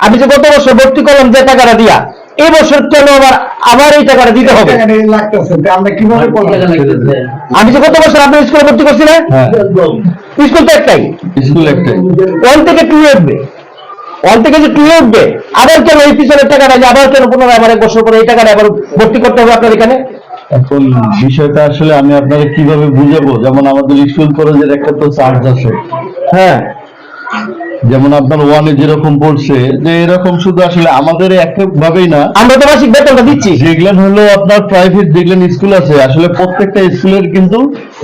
আমি যে গত বছর ভর্তি করলাম যে টাকাটা দিয়া এই বছর কেন আবার আবার এই টাকাটা দিতে হবে? আমি যে গত বছর আপনার স্কুলে ভর্তি করছি না? হ্যাঁ। স্কুল তো একটাই। স্কুল একটাই। ওয়ান থেকে টু উঠবে। ওয়ান থেকে যে টু উঠবে আবার কেন এই পিছনের টাকাটা আবার কেন পুনরায় আবার এক বছর পরে এই টাকাটা আবার ভর্তি করতে হবে আপনার এখানে? এখন বিষয়টা আসলে আমি আপনাকে কীভাবে বুঝাবো? যেমন আমাদের স্কুল কলেজের একটা তো চার্জ আছে। হ্যাঁ। যেমন আপনার ওয়ানে যেরকম পড়ছে যে এরকম শুধু আসলে আমাদের একভাবেই না। আমরা তো মাসিক বেতনটা দিচ্ছি। যেগুলো হলো আপনার প্রাইভেট যেগুলো স্কুল আছে আসলে প্রত্যেকটা স্কুলের কিন্তু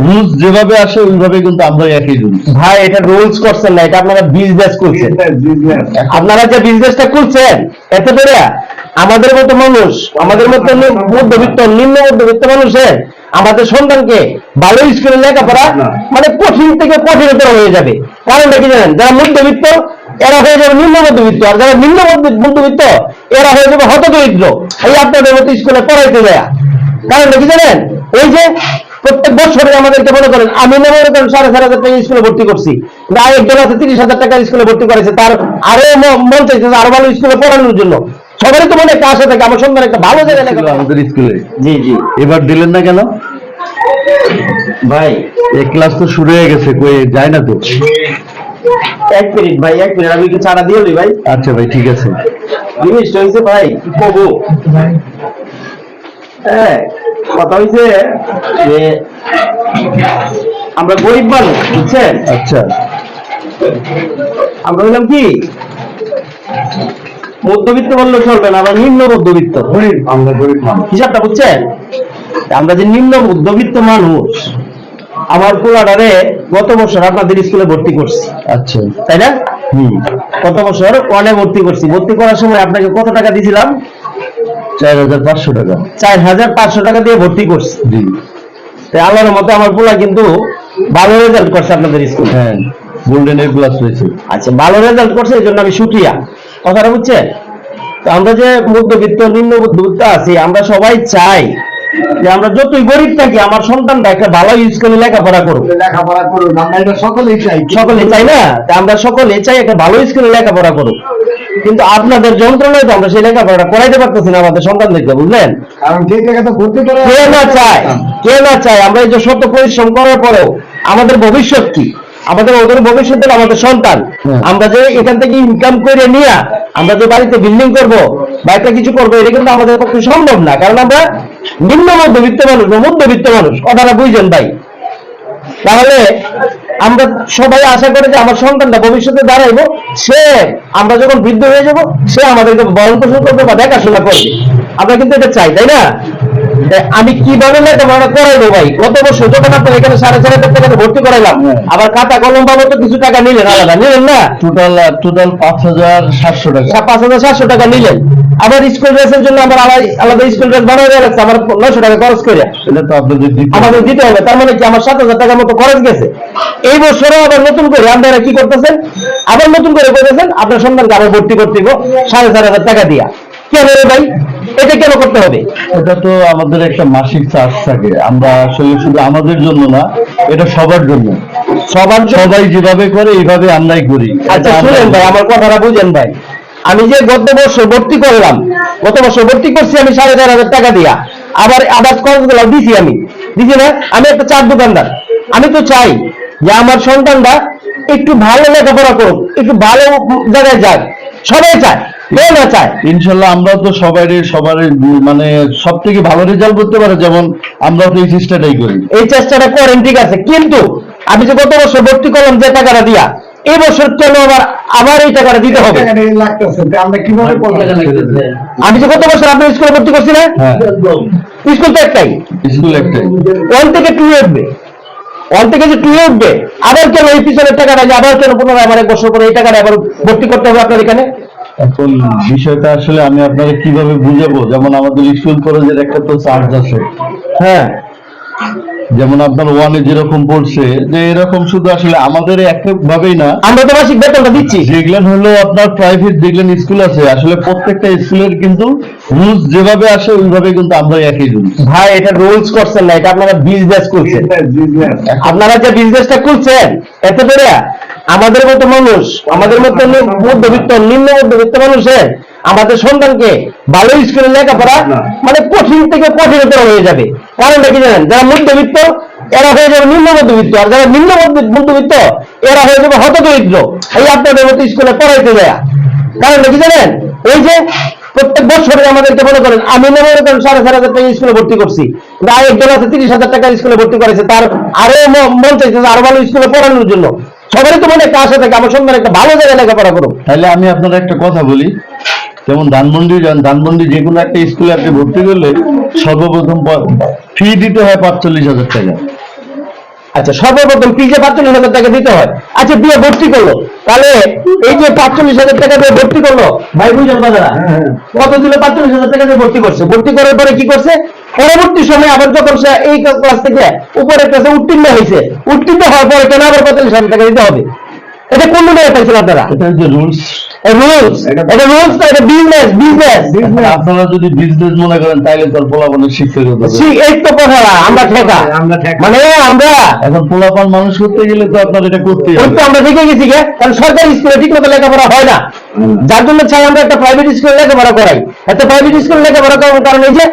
রুলস যেভাবে আসে ওইভাবে কিন্তু আমরা একই রুলস ভাই এটা রুলস করছেন না এটা আপনারা বিজনেস করছেন। আপনারা যে বিজনেসটা করছেন এত করে আমাদের মতো মানুষ আমাদের মতো মধ্যবিত্ত নিম্ন মধ্যবিত্ত মানুষের আমাদের সন্তানকে ভালো স্কুলে লেখাপড়া মানে কঠিন থেকে কঠিনতর হয়ে যাবে। কারণটা কি জানেন? যারা মধ্যবিত্ত এরা হয়ে যাবে নিম্ন মধ্যবিত্ত। আর যারা নিম্ন মধ্যবিত্ত এরা হয়ে যাবে হতদরিদ্র। এই আপনাদের মতো স্কুলে পড়াইতে দেয়া। কারণটা কি জানেন? ওই যে প্রত্যেক বছরে আমাদেরকে মনে করেন আমি মনে করেন সাড়ে চার হাজার টাকা স্কুলে ভর্তি করছি। আরেকজন আছে তিরিশ হাজার টাকা স্কুলে ভর্তি করেছে তার আরও মন চাইছে আরও ভালো স্কুলে পড়ানোর জন্য। সবারই তো মনে একটা আশা থাকে আমার সন্তান একটা ভালো জায়গায় আমাদের স্কুলে। জি জি। এবার দিলেন না কেন? ভাই। এক ক্লাস তো শুরু হয়ে গেছে কই যায় না তো? এক মিনিট ভাই এক মিনিট আমি একটু ছাড়া দিয়ে দিই ভাই। আচ্ছা ভাই ঠিক আছে। জিনিসটা হয়েছে ভাই কি করব হ্যাঁ কথা হয়েছে যে আমরা গরিব মানুষ বুঝছেন? আচ্ছা। আমরা বললাম কি? মধ্যবিত্ত বললে চলবে না আমরা নিম্ন মধ্যবিত্ত। আমরা গরিব মানুষ। হিসাবটা বুঝছেন? আমরা যে নিম্ন মধ্যবিত্ত মানুষ আমার পোলাডারে গত বছর আপনাদের স্কুলে ভর্তি করছি। আচ্ছা। তাই না? গত বছর ওয়ানে ভর্তি করছি। ভর্তি করার সময় আপনাকে কত টাকা দিয়েছিলাম চার হাজার পাঁচশো টাকা। চার হাজার পাঁচশো টাকা দিয়ে ভর্তি করছি। জি। তাই আল্লাহর মতো আমার পোলা কিন্তু ভালো রেজাল্ট করছে আপনাদের স্কুলে। হ্যাঁ গোল্ডেন এ প্লাস রয়েছে আচ্ছা ভালো রেজাল্ট করছে এই জন্য আমি সুক্রিয়া কথাটা বুঝছেন? তো আমরা যে মধ্যবিত্ত নিম্ন মধ্যবিত্ত আছি আমরা সবাই চাই যে আমরা যতই গরিব থাকি আমার সন্তানটা একটা ভালো স্কুলে লেখাপড়া করুক। লেখাপড়া করুন আমরা এটা সকলেই চাই। সকলে চাই না? আমরা সকলে চাই একটা ভালো স্কুলে লেখাপড়া করুক। কিন্তু আপনাদের যন্ত্রণায় তো আমরা সেই লেখাপড়াটা করাইতে পারতেছি না আমাদের সন্তানদেরকে বুঝলেন? কারণ কে না চায়? কে না চায়? আমরা এই যে শত পরিশ্রম করার পরেও আমাদের ভবিষ্যৎ কি? আমাদের ওদের ভবিষ্যৎ হলো আমাদের সন্তান। আমরা যে এখান থেকে ইনকাম করে নিয়ে আমরা যে বাড়িতে বিল্ডিং করব বাড়িতে কিছু করব এটা কিন্তু আমাদের পক্ষে সম্ভব না। কারণ আমরা নিম্ন মধ্যবিত্ত মানুষ বা মধ্যবিত্ত মানুষ কথাটা বুঝছেন ভাই। তাহলে আমরা সবাই আশা করে যে আমার সন্তানটা ভবিষ্যতে দাঁড়াইবো সে আমরা যখন বৃদ্ধ হয়ে যাব সে আমাদেরকে বরণ পোষণ করবে বা দেখাশোনা করবে। আমরা কিন্তু এটা চাই তাই না? আমি কীভাবে লেখাপড়া করাইবো ভাই। গত বছর যখন আপনার এখানে সাড়ে চার হাজার টাকা ভর্তি করাইলাম হ্যাঁ। আবার খাতা কলম বাবদ তো কিছু টাকা নিলেন আলাদা নিলেন না? টোটাল টোটাল পাঁচ হাজার সাতশো টাকা। পাঁচ হাজার সাতশো টাকা নিলেন। আবার স্কুল ড্রেসের জন্য আমার আলাদা স্কুল ড্রেস বানাই রাখছে আমার নয়শো টাকা খরচ করে। এটা তো আপনাদের আমাদের দিতে হবে তার মানে কি আমার সাত হাজার টাকার মতো খরচ গেছে। এই বছরও আবার নতুন করে আপনারা কি করতেছেন? আবার নতুন করে করতেছেন আপনার সন্তানকে আবার ভর্তি করতে সাড়ে চার হাজার টাকা দিয়া। কেন রে ভাই? এটা কেন করতে হবে? এটা তো আমাদের একটা মাসিক চার্জ থাকে। আমরা আসলে শুধু আমাদের জন্য না এটা সবার জন্য। সবার সবাই যেভাবে করে এইভাবে আমরাই করি। আচ্ছা শুনেন ভাই আমার কথাটা বুঝেন ভাই। আমি যে গত বছর ভর্তি করলাম গত বছর ভর্তি করছি আমি সাড়ে চার হাজার টাকা দিয়া। আবার আবার খরচগুলো দিছি আমি। দিছি না? আমি একটা চার দোকানদার। আমি তো চাই যে আমার সন্তানটা একটু ভালো লেখাপড়া করুক একটু ভালো জায়গায় যাক। সবাই চায়। ইনশাল্লাহ আমরা তো সবাই সবার মানে সব থেকে ভালো রেজাল্ট করতে পারে যেমন আমরা তো এই চেষ্টাটাই করি। এই চেষ্টাটা করেন ঠিক আছে। কিন্তু আমি যে গত বছর ভর্তি করলাম যে টাকাটা দিয়া এই বছর কেন আবার আবার এই টাকাটা দিতে হবে? করব আমি যে গত বছর আপনার স্কুলে ভর্তি করছি না হ্যাঁ। স্কুল তো একটাই। স্কুল একটাই। ওয়ান থেকে টু উঠবে। ওয়ান থেকে যে টু উঠবে আবার কেন এই পিছনের টাকাটা যে আবার কেন পুনরায় আবার এক বছর পরে এই টাকাটা আবার ভর্তি করতে হবে আপনার এখানে? এখন বিষয়টা আসলে আমি আপনাকে কীভাবে বুঝাবো? যেমন আমাদের স্কুল কলেজের একটা তো চার্জ আছে। হ্যাঁ? যেমন আপনার ওয়ানে যেরকম পড়ছে যে এরকম শুধু আসলে আমাদের একভাবেই না। আমরা তো মাসিক বেতনটা দিচ্ছি। যেগুলো হলো আপনার প্রাইভেট যেগুলো স্কুল আছে আসলে প্রত্যেকটা স্কুলের কিন্তু রুলস যেভাবে আসে ওইভাবে কিন্তু আমরা একই রুলস ভাই এটা রুলস করছেন না এটা আপনারা বিজনেস করছেন। আপনারা যে বিজনেসটা করছেন এত করে আমাদের মতো মানুষ আমাদের মতো মধ্যবিত্ত নিম্ন মধ্যবিত্ত মানুষের আমাদের সন্তানকে ভালো স্কুলে লেখাপড়া মানে কঠিন থেকে কঠিনতর হয়ে যাবে। কারণটা কি জানেন? যারা মধ্যবিত্ত এরা হয়ে যাবে নিম্ন মধ্যবিত্ত। আর যারা নিম্ন মধ্যবিত্ত এরা হয়ে যাবে হতদরিদ্র। এই আপনাদের মতো স্কুলে পড়াইতে যায়। কারণটা কি জানেন? এই যে প্রত্যেক বছরে আমাদেরকে মনে করেন আমি মনে করেন সাড়ে চার হাজার টাকা স্কুলে ভর্তি করছি। আরেকজন আছে তিরিশ হাজার টাকা স্কুলে ভর্তি করেছে তার আরও মন চাইছে আরও ভালো স্কুলে পড়ানোর জন্য। সবারই তো মনে একটা আশা থাকে, আমার সন্তান একটা ভালো জায়গায় লেখাপড়া করো তাহলে আমি আপনার একটা কথা বলি, যেমন ধানমন্ডি যান, ধানমন্ডি যে কোনো একটা স্কুলে আপনি ভর্তি করলে সর্বপ্রথম ফি দিতে হয় পাঁচচল্লিশ হাজার টাকা। আচ্ছা সর্বপ্রথম পিজে পাঁচচল্লিশ হাজার টাকা দিতে হয়। আচ্ছা দিয়ে ভর্তি করল। তাহলে এই যে পাঁচচল্লিশ হাজার টাকা দিয়ে ভর্তি করল ভাই বুঝলেন কথাটা? কত দিল পাঁচচল্লিশ হাজার টাকা দিয়ে ভর্তি করছে? ভর্তি করার পরে কি করছে? পরবর্তী সময় আবার যখন সে এই ক্লাস থেকে উপরের ক্লাসে উত্তীর্ণ হয়েছে উত্তীর্ণ হওয়ার পরে কেন আবার পঁয়তাল্লিশ হাজার টাকা দিতে হবে? এটা কোন দিনে পাইছেন আপনারা? রুলস রুলস এটা রুলস এটা বিজনেস বিজনেস আপনারা যদি বিজনেস মনে করেন তাহলে তোর পোলাপানের এই তো কথা আমরা ঠেকা। আমরা ঠেকা। মানে আমরা এখন পোলাপান মানুষ করতে গেলে তো আপনার এটা হবে। আমরা দেখে গেছি গে। কারণ সরকারি স্কুলে ঠিক মতো লেখাপড়া হয় না। যার জন্য চাই আমরা একটা প্রাইভেট স্কুলে লেখাপড়া করাই। একটা প্রাইভেট স্কুলে লেখাপড়া করার কারণ এই যে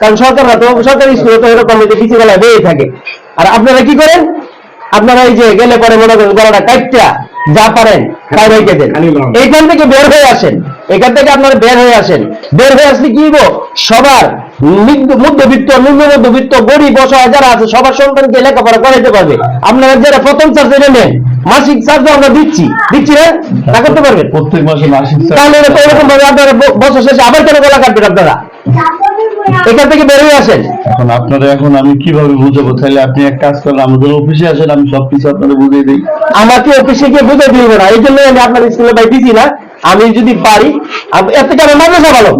কারণ সরকার তো সরকারি স্কুলে তো এরকম যে কিছু বেলা বেয়ে থাকে। আর আপনারা কি করেন? আপনারা এই যে গেলে পরে মনে করেন গলাটা কাইটটা যা পারেন তাই রেখে দেন। এইখান থেকে বের হয়ে আসেন। এখান থেকে আপনারা বের হয়ে আসেন। বের হয়ে আসলে কি হইব? সবার মধ্যবিত্ত নিম্ন মধ্যবিত্ত গরিব অসহায় যারা আছে সবার সন্তানকে লেখাপড়া করাইতে পারবে। আপনারা যারা প্রথম চার্জ এটা নেন মাসিক চার্জ আমরা দিচ্ছি। দিচ্ছি না? তা করতে পারবেন? প্রত্যেক মাসে মাসিক তাহলে তো এরকম ভাবে আপনারা বছর শেষে আবার কেন গলা কাটবেন আপনারা। এখান থেকে বেরিয়ে আসেন। এখন আপনারা এখন আমি কীভাবে বুঝাবো? তাহলে আপনি এক কাজ করেন আমাদের অফিসে আসেন আমি সব কিছু আপনাদের বুঝিয়ে দিই। আমাকে অফিসে গিয়ে বুঝে দিব না এই জন্য আমি আপনার স্কুলে ভাই দিছি না। আমি যদি পারি এর থেকে আমার মাদ্রাসা ভালো।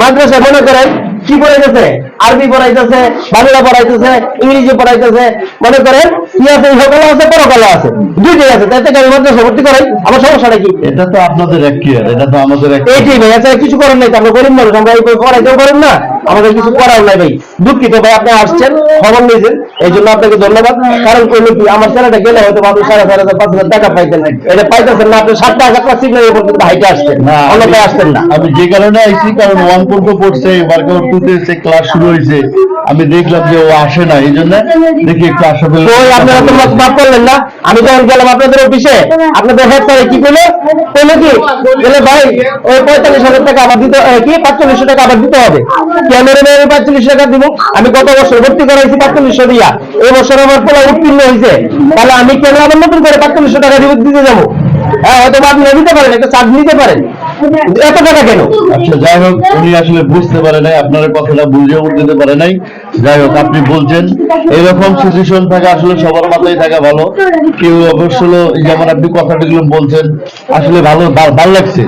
মাদ্রাসা মনে করেন কি পড়াইতেছে? আরবি পড়াইতেছে বাংলা পড়াইতেছে ইংরেজি পড়াইতেছে। মনে করেন কি আছে সকল আছে পরকলা আছে। দুইটাই আছে। তাই থেকে আমি মাদ্রাসা ভর্তি করাই। আমার সমস্যাটা কি? এটা তো আপনাদের এক আর এটা তো আমাদের এক এইটাই ভাই আচ্ছা কিছু করার নাই তো আমরা গরিব মানুষ আমরা এই পড়াইতেও করেন না। আমাদের কিছু করার নাই ভাই। দুঃখিত ভাই আপনি আসছেন খবর নিয়েছেন এই জন্য আপনাকে ধন্যবাদ। কারণ কইলো কি আমার ছেলেটা গেলে হয়তো আপনি সাড়ে চার হাজার পাঁচ হাজার টাকা পাইতেন। এটা পাইতেছেন না আপনি সাত টাকা ক্লাস সিগন্যাল পর্যন্ত হাইটে আসছেন। না অন্যথায় আসতেন না। আমি যে কারণে আইছি কারণ ওয়ান পর্যন্ত পড়ছে ওয়ার্কআউট টু তে এসে ক্লাস শুরু হয়েছে। আমি দেখলাম যে ও আসে না এই জন্য দেখি একটু আসা পেলে ওই আপনারা তো মাফ করলেন না। আমি যখন গেলাম আপনাদের অফিসে আপনাদের হেড স্যার কি করল? বলল কি বলে ভাই ওই পঁয়তাল্লিশ হাজার টাকা আবার দিতে কি পাঁচচল্লিশশো টাকা আবার দিতে হবে। কেন আমি পাঁচচল্লিশ টাকা দিব। আমি গত বছর ভর্তি করাইছি পাঁচচল্লিশশো দিয়া। এই বছর আমার পোলা উত্তীর্ণ হয়েছে তাহলে আমি কেন নতুন করে পাঁচচল্লিশশো টাকা দিতে যাব? হ্যাঁ হয়তো আপনি দিতে পারেন, একটা চার্জ নিতে পারেন। এত টাকা কেন? আচ্ছা যাই হোক, উনি আসলে বুঝতে পারে নাই, আপনার কথাটা বুঝেও দিতে পারে নাই। যাই হোক, আপনি বলছেন, এরকম সিচুয়েশন থাকা, আসলে সবার মাথায় থাকা ভালো। কেউ অবশ্য যেমন আপনি কথাগুলো বলছেন, আসলে ভালো ভালো লাগছে।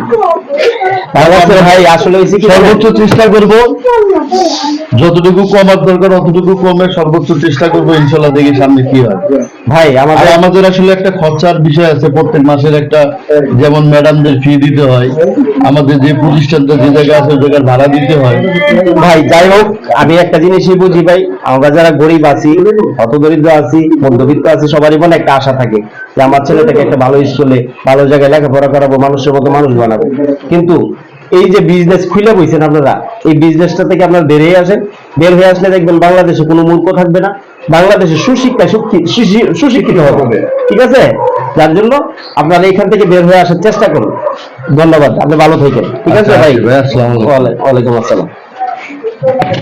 ভাই আসলে? সর্বোচ্চ চেষ্টা করব যতটুকু কমার দরকার অতটুকু কমে সর্বোচ্চ চেষ্টা করব ইনশাল্লাহ দেখি সামনে কি হয়। ভাই আমাদের আমাদের আসলে একটা খরচার বিষয় আছে প্রত্যেক মাসের একটা যেমন ম্যাডামদের ফি দিতে হয় আমাদের যে প্রতিষ্ঠানটা যে জায়গা আছে জায়গার ভাড়া দিতে হয়। ভাই যাই হোক আমি একটা জিনিসই বুঝি ভাই আমরা যারা গরিব আছি অত দরিদ্র আছি মধ্যবিত্ত আছি সবারই মনে একটা আশা থাকে যে আমার ছেলেটাকে একটা ভালো স্কুলে ভালো জায়গায় লেখাপড়া করাবো মানুষের মতো মানুষ বানাবো। কিন্তু এই যে বিজনেস খুলে বইছেন আপনারা এই বিজনেসটা থেকে আপনারা বের হয়ে আসেন। বের হয়ে আসলে দেখবেন বাংলাদেশে কোনো মূর্খ থাকবে না। বাংলাদেশে সুশিক্ষায় সুশি- সুশি- সুশিক্ষিত হবে। ঠিক আছে? যার জন্য আপনারা এখান থেকে বের হয়ে আসার চেষ্টা করুন। ধন্যবাদ। আপনি ভালো থাকেন। ঠিক আছে আচ্ছা, ভাই? ওয়ালাইকুম আসসালাম।